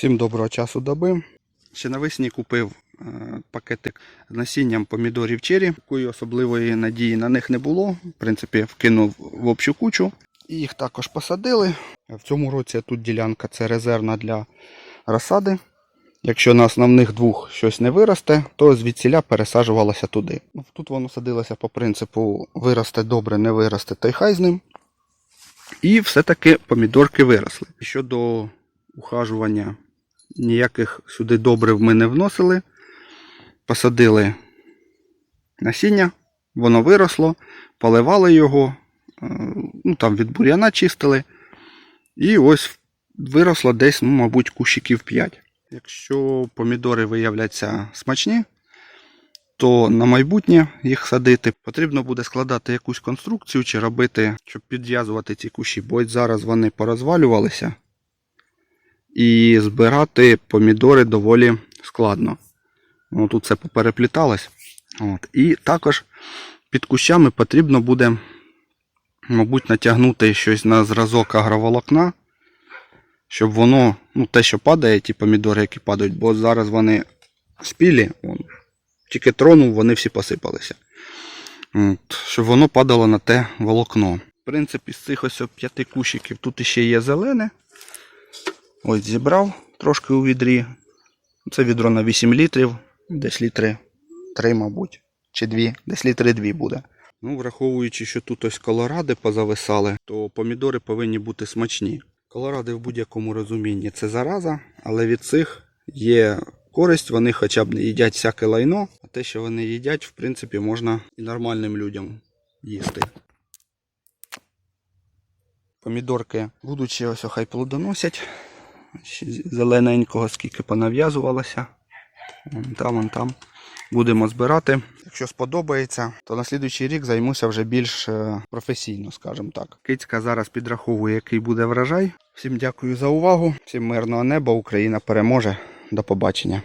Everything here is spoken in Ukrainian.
Всім доброго часу доби. Ще навесні купив е, пакетик з насінням помідорів чері. Такої особливої надії на них не було. В принципі, вкинув в общу кучу. І їх також посадили. В цьому році тут ділянка це резервна для розсади. Якщо на основних двох щось не виросте, то звідсіля пересаджувалося туди. Ну, Тут воно садилося по принципу виросте добре, не виросте, то й хай з ним. І все-таки помідорки виросли. Щодо ухажування, ніяких сюди добрив ми не вносили. Посадили насіння, воно виросло, поливали його, е, ну там від бур'яна чистили. І ось виросло десь, ну, мабуть, кущиків 5. Якщо помідори виявляться смачні, то на майбутнє їх садити потрібно буде складати якусь конструкцію чи робити, щоб підв'язувати ці кущі, бо зараз вони порозвалювалися. І збирати помідори доволі складно. Ну, тут це поперепліталось. От. І також під кущами потрібно буде, мабуть, натягнути щось на зразок агроволокна, щоб воно, ну, те, що падає, ті помідори, які падають, бо зараз вони спілі, вон, тільки тронув, вони всі посипалися. От, щоб воно падало на те волокно. В принципі, з цих ось п'яти кущиків тут іще є зелене. Ось зібрав трошки у відрі. Це відро на 8 літрів, десь літри 3, мабуть, чи 2, десь літри 2 буде. Ну, враховуючи, що тут ось колоради позависали, то помідори повинні бути смачні. Колоради в будь-якому розумінні це зараза, але від цих є користь, вони хоча б не їдять всяке лайно, а те, що вони їдять, в принципі, можна і нормальним людям їсти. Помідорки, будучи ось хай плодоносять. Зелененького скільки понав'язувалося. Вон там, вон там. Будемо збирати. Якщо сподобається, то на слідуючий рік займуся вже більш е, професійно, скажімо так. Кицька зараз підраховує, який буде врожай. Всім дякую за увагу. Всім мирного неба. Україна переможе. До побачення.